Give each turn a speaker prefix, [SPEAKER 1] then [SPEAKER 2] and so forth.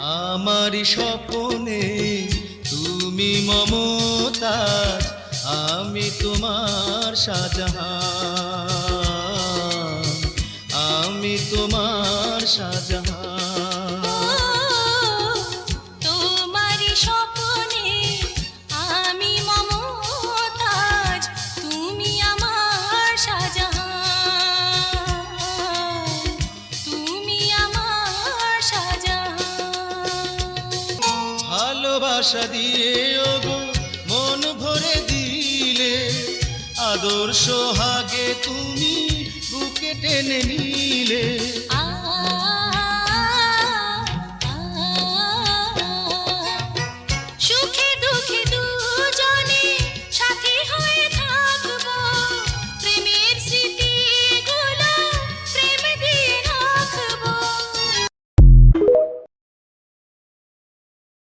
[SPEAKER 1] আমারই স্বপনে তুমি মমতা আমি তোমার শাহজাহান আমি তোমার
[SPEAKER 2] শাহজাহান
[SPEAKER 1] ভালোবাসা দিয়ে ওগো মন ভরে দিলে। আদর্শ হাগে তুমি বুকে টেনে নিলে।